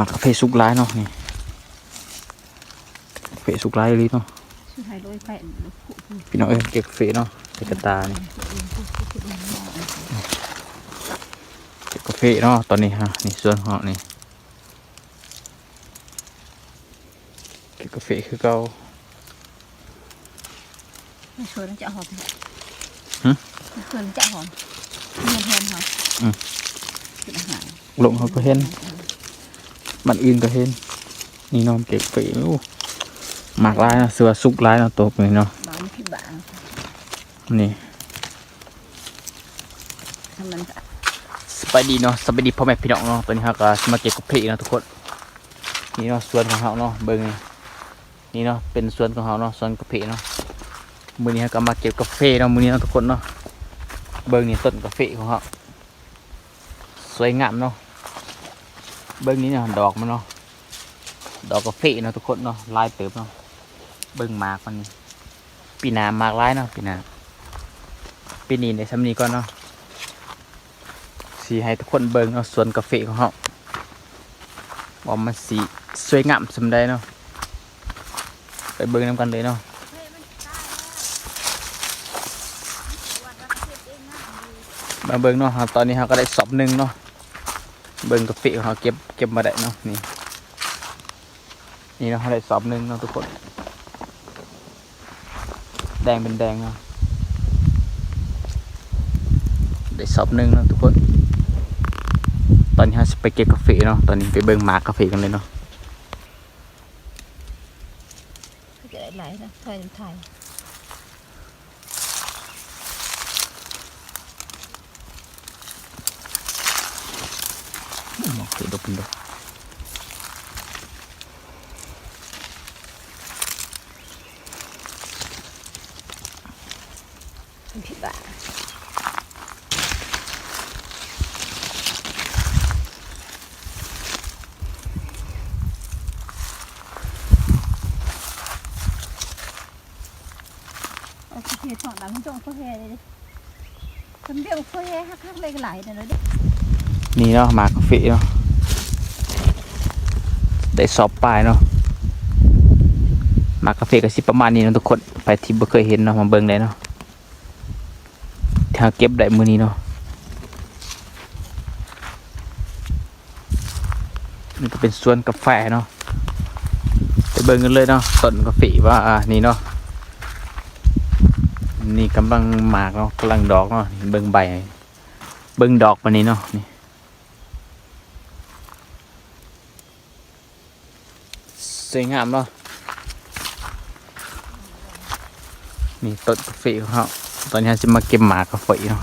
หมักกาแฟสุกร้ายเนาะนี่กาแฟสุกร้ายเลยเนาะสุดท้ายโดยแฟนพี่น้องเอ้ยเก็บกาแฟเนาะใส่กระตานี่เก็บกาแฟเนาะตอนนี้ฮะนี่ส่วนเหาะนี่เก็บกาแฟคือเก่าไม่ชวนแล้วจะหอมหึไม่ชวนแล้วจะหอมเงินแทนหอมอืมเป็นอาหารลงเขาก็เห็น มันอื่นก็เห็น นี่เน้องเก็บกาแฟโอ้หมักร้ายนะเสือสุกร้ายเนาะตัวนี้เนาะบางที่บ้านนี่ทำมันสบายดีเนาะสบายดีพ่อแม่พี่น้องเนาะตอนนี้เราก็สมาเก็บกาแฟเนาะทุกคนนี่เนาะสวนของเราเนาะเบิ่งนี่นี่เนาะเป็นสวนของเราเนาะสวนกาแฟเนาะมื้อนี้เราก็มาเก็บกาแฟเนาะมื้อนี้เนาะทุกคนเนาะเบิ่งนี่ต้นกาแฟของเราสวยงามเนาะ เบิ่งนี่เนาะดอกมันเนาะดอกกาแฟเนาะทุกคนเนาะลายเติบเนาะเบิ่งหมากมันนี่ปีหน้าหมากลายเนาะปีหน้าปีนี้ในซ้ำนี้ก่อนเนาะสีให้ทุกคนเบิ่งเอาะสวนกาแฟของเขาว่ามันสีสวยงามสำได้เนาะไปเบิ่งน้ำกันเลยเนาะมาเบิ่งเนาะตอนนี้เราก็ได้สอบหนึ่งเนาะ เบิ่งกาแฟของเราเก็บเก็บมาได้เนาะนี่นี่เราได้สอบหนึ่งเนาะทุกคน แดงเป็นแดงเนาะได้สอบหนึ่งเนาะทุกคน ตอนนี้เราจะไปเก็บกาแฟเนาะตอนนี้ไปเบิ่งหมากกาแฟกันเลยเนาะเกิดอะไรนะไทยไทย โอเคดกเป็นดกที่บ้านโอเคสองหลังจงโคเฮเลยจำเรียโคเฮฮักฮักเลยก็หลายแต่เลย นี่เนาะหมากกาแฟเนาะได้สอบปลายเนาะหมากกาแฟก็สิประมาณนี้เนาะทุกคนไปที่บ่เคยเห็นเนาะมาเบิ่งได้เนาะถ้าเก็บได้มือนี้เนาะนี่ก็เป็นสวนกาแฟเนาะไปเบิ่งกันเลยเนาะต้นกาแฟว่าอ่านี่เนาะนี่กำลังหมากเนาะกำลังดอกเนาะเบิ่งใบเบิ่งดอกมันนี้เนาะนี่ สวยงามเนาะนี่ต้นกาแฟของเขาตอนนี้จะมาเก็บหมากกาแฟเนาะ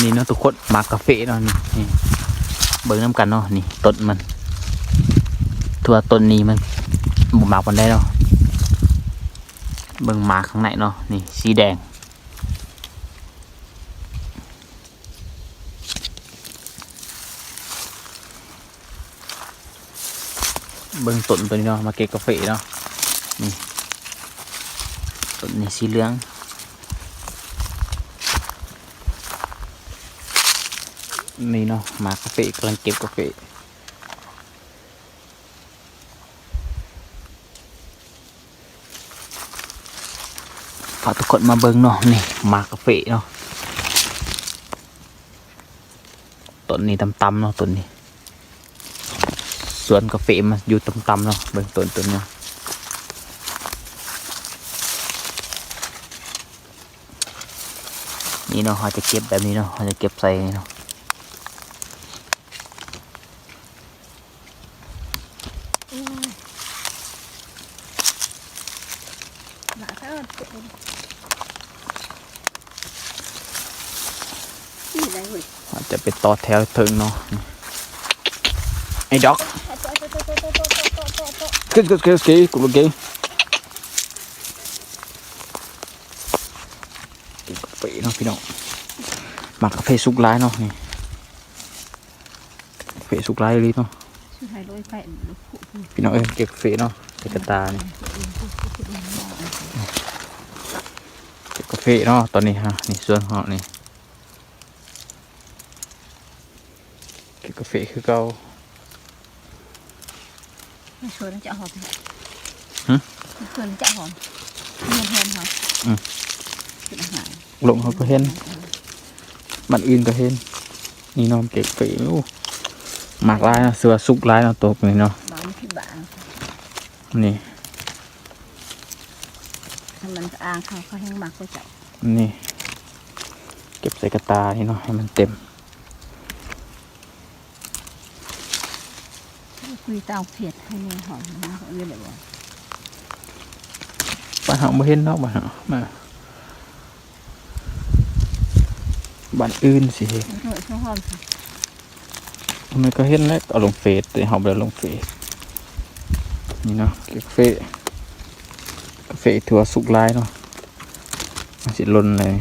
นี่เนาะทุกคนหมากกาแฟเนาะนี่นี่เบิ่งน้ำกันเนาะนี่ต้นมันทั่วต้นนี้มันบุหมากมันได้เนาะเบิ่งหมากข้างในเนาะนี่สีแดง เบิ่งต้นตัวนี้เนาะมาเก็บกาแฟเนาะนี่ต้นนี้สีเหลืองนี่เนาะหมากาแฟกำลังเก็บกาแฟฝากทุกคนมาเบิ่งเนาะนี่หมากาแฟเนาะต้นนี้ต่ำๆเนาะต้นนี้ส วนกาแฟมันอยู่ต่ำๆเนาะเบิ่งต้นต้นเนาะนี่เนาะเขาจะเก็บแบบนี้เนาะเขาจะเก็บใส่นี่เนาะหนาเท่านี่อะไรเว้ยอาจจะไปต่อแถวถึงเนาะนี่ไอ้ด็อก กึกกึกกึกกึกกูรู้กี่กาแฟเนาะพี่น้องหมักกาแฟสุกร้ายเนาะนี่กาแฟสุกร้ายเลยเนาะสุดท้ายโดยแฟนพี่น้องเอ้ยเก็บกาแฟเนาะใส่กระตานี่เก็บกาแฟเนาะตอนนี้ฮะนี่ส่วนของเรานี่ก็บกาแฟคือเก่า ไม่ชวนแล้วจะหอมหึไม่ชวนแล้วจะหอมเงินแทนเขาอืมเป็นอาหารลงเขาก็เห็นบ้านอื่นก็เห็น นี่เน้องเก็บกาแฟโอ้หมากหลายนะเสือสุกหลายเนาะตัวนี้เนาะบางที่บางนี่ถ้ามันอ่างเขาเขาแห้งมากก็จะนี่ เก็บใส่กระตานี่เนาะให้มันเต็ม คุยเตาเผ็ดให้แม่หอมนะเขาเรียกอะไรวะบ้านเฮาบ่เห็นเนาะบ้านเฮามาบ้านอื่นสิเห็นมันก็ช่วหอมสิมันก็เห็นแล้วก็เอาลงเฟซแต่เฮาบ่ได้ลงเฟซนี่เนาะเก็บกาแฟกาแฟถั่วสุกหลายเนาะมันสิหล่นเลย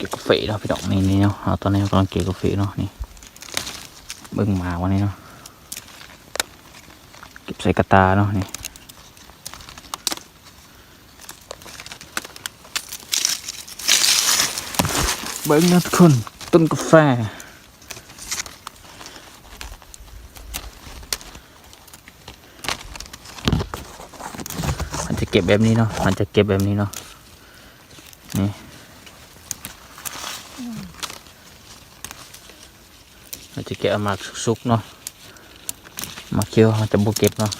เก็บกาแฟเนาะพี่ดอกนี่นี่เนาะเอาตอนนี้เรากำลังเก็บกาแฟเนาะนี่เบิ่งหมาวันนี้เนาะเก็บใส่กระตาเนาะนี่เบิ่งนะทุกคนต้นกาแฟมันจะเก็บแบบนี้เนาะมันจะเก็บแบบนี้เนาะนี่ เรา จะแกะเอามาสุกๆเนาะมาเคี้ยวเราจะบุเก็บเนาะ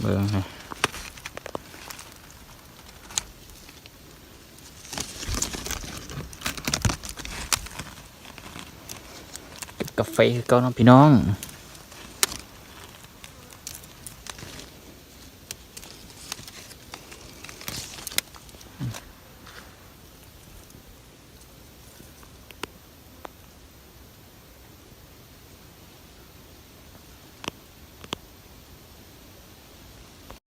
เบิ่งให้ เก็บกาแฟเก่าเนาะพี่น้อง